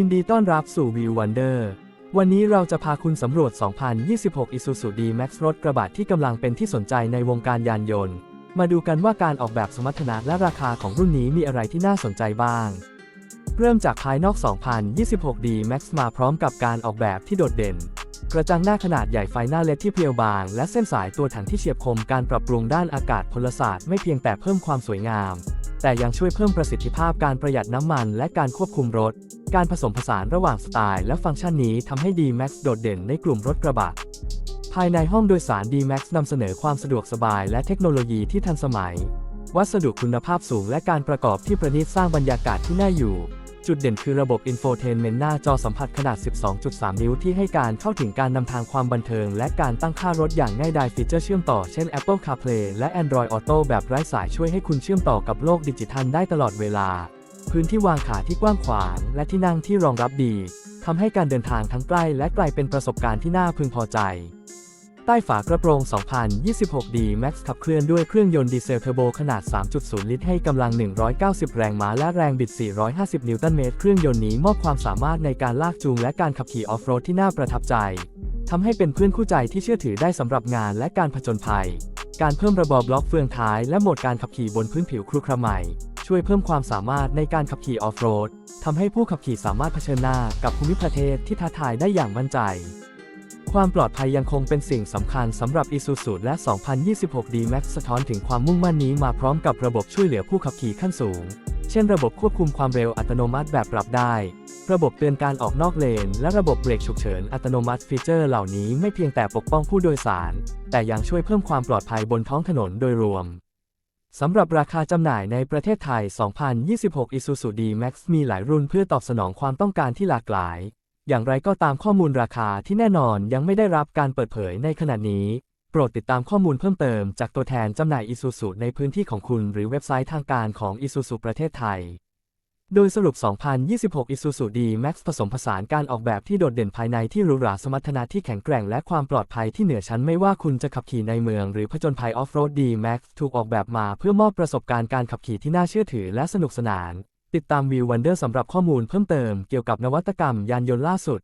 ยินดีต้อนรับสู่ View Wonder วันนี้เราจะพาคุณสำรวจ 2026 Isuzu D-Max รถกระบะที่กำลังเป็นที่สนใจในวงการยานยนต์ มาดูกันว่าการออกแบบสมรรถนะและราคาของรุ่นนี้มีอะไรที่น่าสนใจบ้าง เริ่มจากภายนอก 2026 D-Max มาพร้อมกับการออกแบบที่โดดเด่น กระจังหน้าขนาดใหญ่ไฟหน้าเล็ดที่เพรียวบาง และเส้นสายตัวถังที่เฉียบคมการปรับปรุงด้านอากาศพลศาสตร์ไม่เพียงแต่เพิ่มความสวยงาม แต่ยังช่วยเพิ่มประสิทธิภาพการประหยัดน้ำมันและการควบคุมรถ การผสมผสานระหว่างสไตล์และฟังก์ชันนี้ทำให้ D-Max โดดเด่นในกลุ่มรถกระบะ ภายในห้องโดยสาร D-Max นำเสนอความสะดวกสบายและเทคโนโลยีที่ทันสมัย วัสดุคุณภาพสูงและการประกอบที่ประณีตสร้างบรรยากาศที่น่าอยู่ จุดเด่นคือระบบ Infotainment หน้าจอสัมผัสขนาด 12.3 นิ้วที่ให้การเข้าถึงการนำทางความบันเทิง และการตั้งค่ารถอย่างง่ายดายฟีเจอร์เชื่อมต่อเช่น Apple CarPlay และ Android Auto แบบไร้สายช่วยให้คุณเชื่อมต่อกับโลกดิจิทัลได้ตลอดเวลา พื้นที่วางขาที่กว้างขวาง และที่นั่งที่รองรับดีทำให้การเดินทางทั้งใกล้และไกลเป็นประสบการณ์ที่น่าพึงพอใจ ใต้ฝากระโปรง 2026D Max ขับเคลื่อนด้วยเครื่องยนต์ดีเซลเทอร์โบขนาด 3.0 ลิตรให้กำลัง 190 แรงม้าและแรงบิด 450 นิวตันเมตร เครื่องยนต์นี้มอบความสามารถในการลากจูงและการขับขี่ออฟโรดที่น่าประทับใจทำให้เป็นเพื่อนคู่ใจที่เชื่อถือได้สำหรับงานและการผจญภัย การเพิ่มระบบบล็อกเฟืองท้ายและโหมดการขับขี่บนพื้นผิวครุขระใหม่ ช่วยเพิ่มความสามารถในการขับขี่ออฟโรดทำให้ผู้ขับขี่สามารถเผชิญหน้ากับภูมิประเทศที่ท้าทายได้อย่างมั่นใจ ความปลอดภัยยังคงเป็นสิ่งสำคัญสำหรับ Isuzu และ 2026 D-Max สะท้อนถึงความมุ่งมั่นนี้มาพร้อมกับระบบช่วยเหลือผู้ขับขี่ขั้นสูง เช่นระบบควบคุมความเร็วอัตโนมัติแบบปรับได้ ระบบเตือนการออกนอกเลน และระบบเบรกฉุกเฉินอัตโนมัติฟีเจอร์เหล่านี้ไม่เพียงแต่ปกป้องผู้โดยสาร แต่ยังช่วยเพิ่มความปลอดภัยบนท้องถนนโดยรวม สำหรับราคาจำหน่ายในประเทศไทย 2026 Isuzu D-Max มีหลายรุ่นเพื่อตอบสนองความต้องการที่หลากหลาย อย่างไรก็ตามข้อมูลราคาที่แน่นอนยังไม่ได้รับการเปิดเผยในขณะนี้ โปรดติดตามข้อมูลเพิ่มเติมจากตัวแทนจำหน่าย Isuzu ในพื้นที่ของคุณ หรือเว็บไซต์ทางการของ Isuzu ประเทศไทย โดยสรุป 2026 Isuzu D-Max ผสมผสานการออกแบบที่โดดเด่นภายในที่หรูหราสมรรถนะที่แข็งแกร่งและความปลอดภัยที่เหนือชั้นไม่ว่าคุณจะขับขี่ในเมืองหรือผจญภัยออฟโรด D-Max ถูกออกแบบมาเพื่อมอบประสบการณ์การขับขี่ที่น่าเชื่อถือและสนุกสนาน ติดตามวิววันเดอร์สำหรับข้อมูลเพิ่มเติมเกี่ยวกับนวัตกรรมยานยนต์ล่าสุด